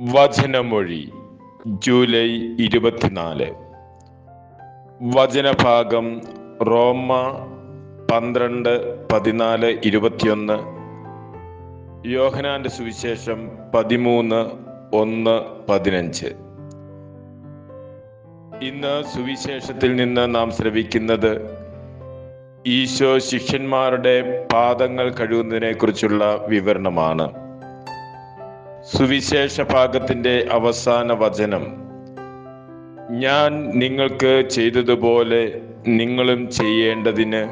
വചനമൊഴി July ഇരുപത്തിനാല്. വചനഭാഗം റോമ പന്ത്രണ്ട് പതിനാല് ഇരുപത്തിയൊന്ന്. യോഹനാന്റെ സുവിശേഷം പതിമൂന്ന് ഒന്ന് പതിനഞ്ച്. ഇന്ന് സുവിശേഷത്തിൽ നിന്ന് നാം ശ്രവിക്കുന്നത് ഈശോ ശിഷ്യന്മാരുടെ പാദങ്ങൾ കഴുകുന്നതിനെ കുറിച്ചുള്ള വിവരണമാണ്. സുവിശേഷ ഭാഗത്തിന്റെ അവസാന വചനം. ഞാൻ നിങ്ങൾക്ക് ചെയ്തതുപോലെ നിങ്ങളും ചെയ്യേണ്ടതിന്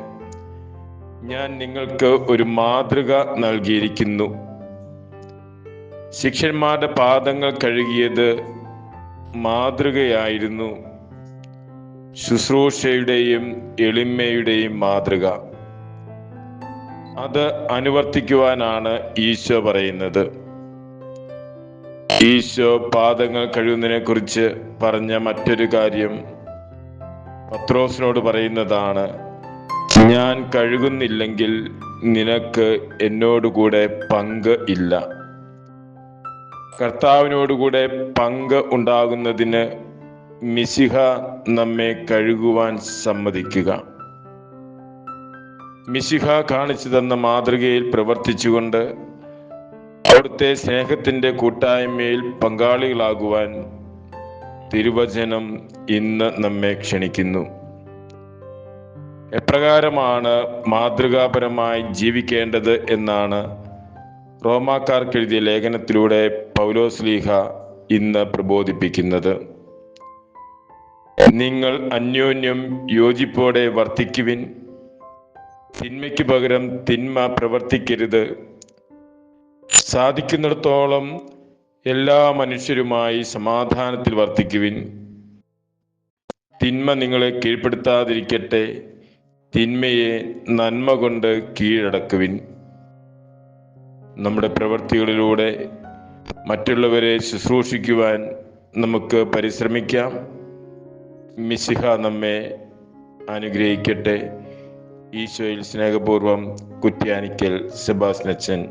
ഞാൻ നിങ്ങൾക്ക് ഒരു മാതൃക നൽകിയിരിക്കുന്നു. ശിഷ്യന്മാരുടെ പാദങ്ങൾ കഴുകിയത് മാതൃകയായിരുന്നു. ശുശ്രൂഷയുടെയും എളിമയുടെയും മാതൃക. അത് അനുവർത്തിക്കുവാനാണ് ഈശോ പറയുന്നത്. ഈശോ പാദങ്ങൾ കഴുകുന്നതിനെ കുറിച്ച് പറഞ്ഞ മറ്റൊരു കാര്യം പത്രോസിനോട് പറയുന്നതാണ് ഞാൻ കഴുകുന്നില്ലെങ്കിൽ നിനക്ക് എന്നോടുകൂടെ പങ്ക് ഇല്ല. കർത്താവിനോടുകൂടെ പങ്ക് ഉണ്ടാകുന്നതിന് മിശിഹ നമ്മെ കഴുകുവാൻ സമ്മതിക്കുക. മിശിഹ കാണിച്ചു തന്ന മാതൃകയിൽ പ്രവർത്തിച്ചുകൊണ്ട് അവിടുത്തെ സ്നേഹത്തിന്റെ കൂട്ടായ്മയിൽ പങ്കാളികളാകുവാൻ തിരുവചനം ഇന്ന് നമ്മെ ക്ഷണിക്കുന്നു. എപ്രകാരമാണ് മാതൃകാപരമായി ജീവിക്കേണ്ടത് എന്നാണ് റോമാക്കാർക്ക് എഴുതിയ ലേഖനത്തിലൂടെ പൗലോസ്ലീഹ ഇന്ന് പ്രബോധിപ്പിക്കുന്നത്. നിങ്ങൾ അന്യോന്യം യോജിപ്പോടെ വർത്തിക്കുവിൻ. തിന്മയ്ക്ക് പകരം തിന്മ പ്രവർത്തിക്കരുത്. സാധിക്കുന്നിടത്തോളം എല്ലാ മനുഷ്യരുമായി സമാധാനത്തിൽ വർത്തിക്കുവിൻ. തിന്മ നിങ്ങളെ കീഴ്പ്പെടുത്താതിരിക്കട്ടെ. തിന്മയെ നന്മ കൊണ്ട് കീഴടക്കുവിൻ. നമ്മുടെ പ്രവൃത്തികളിലൂടെ മറ്റുള്ളവരെ ശുശ്രൂഷിക്കുവാൻ നമുക്ക് പരിശ്രമിക്കാം. മിശിഹ നമ്മെ അനുഗ്രഹിക്കട്ടെ. ഈശോയിൽ സ്നേഹപൂർവം കുറ്റ്യാനിക്കൽ സെബാസ്നച്ചൻ